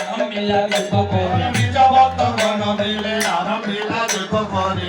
আরম্ভিলা দেব করি। নিজ ভক্ত গণ দিলে আরম্ভিলা দেব করি।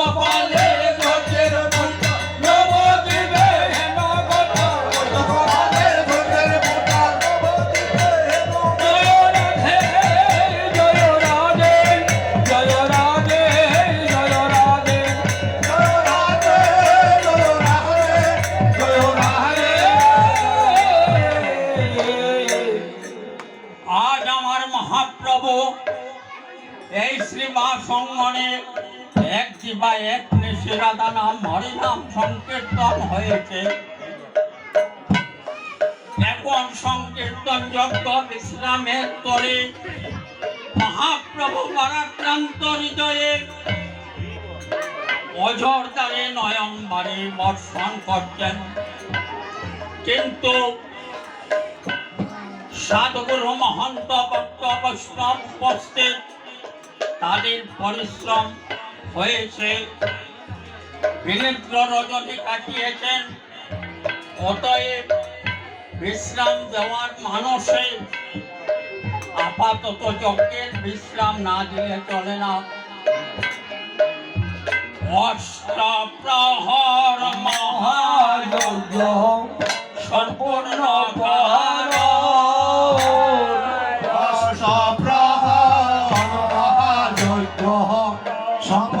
এই শ্রী মা সম্মানে একটি বা এক নিশিরাদা নাম হরিনাম সংকীর্তন হয়েছে। এখন সংকীর্তন যজ্ঞ বিশ্রামের পরে মহাপ্রভু পরাক্রান্ত হৃদয়ে অঝর দ্বারে নয়ন বাড়ি বর্ষণ করছেন। কিন্তু মহন্ত ভক্ত বৈষ্ণব উপস্থিত তাদের পরিশ্রম হয়েছে। বিনিদ্র রজনী কাটিয়েছেন, অতএব বিশ্রাম দেওয়ার মানুষে আপাতত যজ্ঞের বিশ্রাম না দিয়ে চলে না। অষ্টপ্রহর সব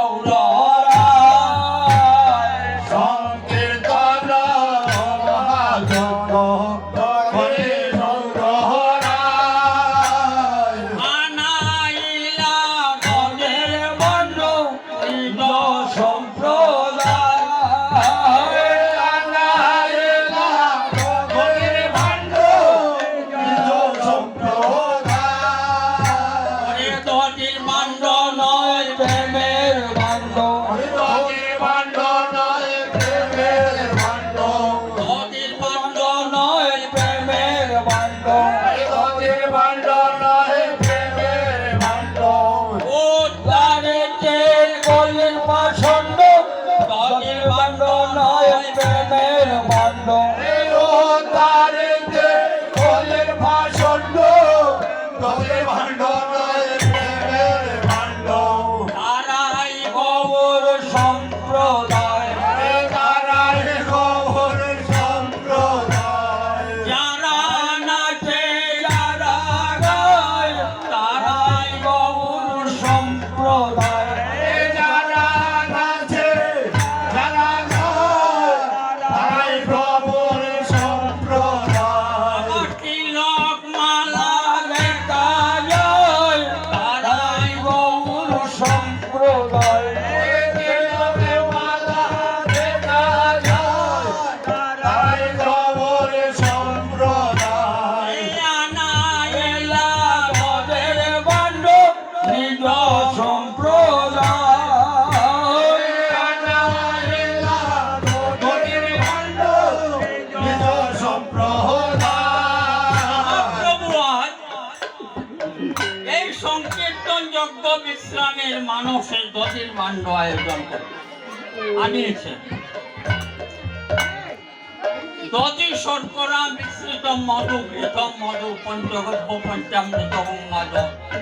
তবে ভান্ডন মানুষের দশের মান্ড আয়োজন করে আনিয়েছে শর্করা মিশ্রিত মধু ঘৃত মধু পঞ্চগব্য পঞ্চামৃত গঙ্গাধর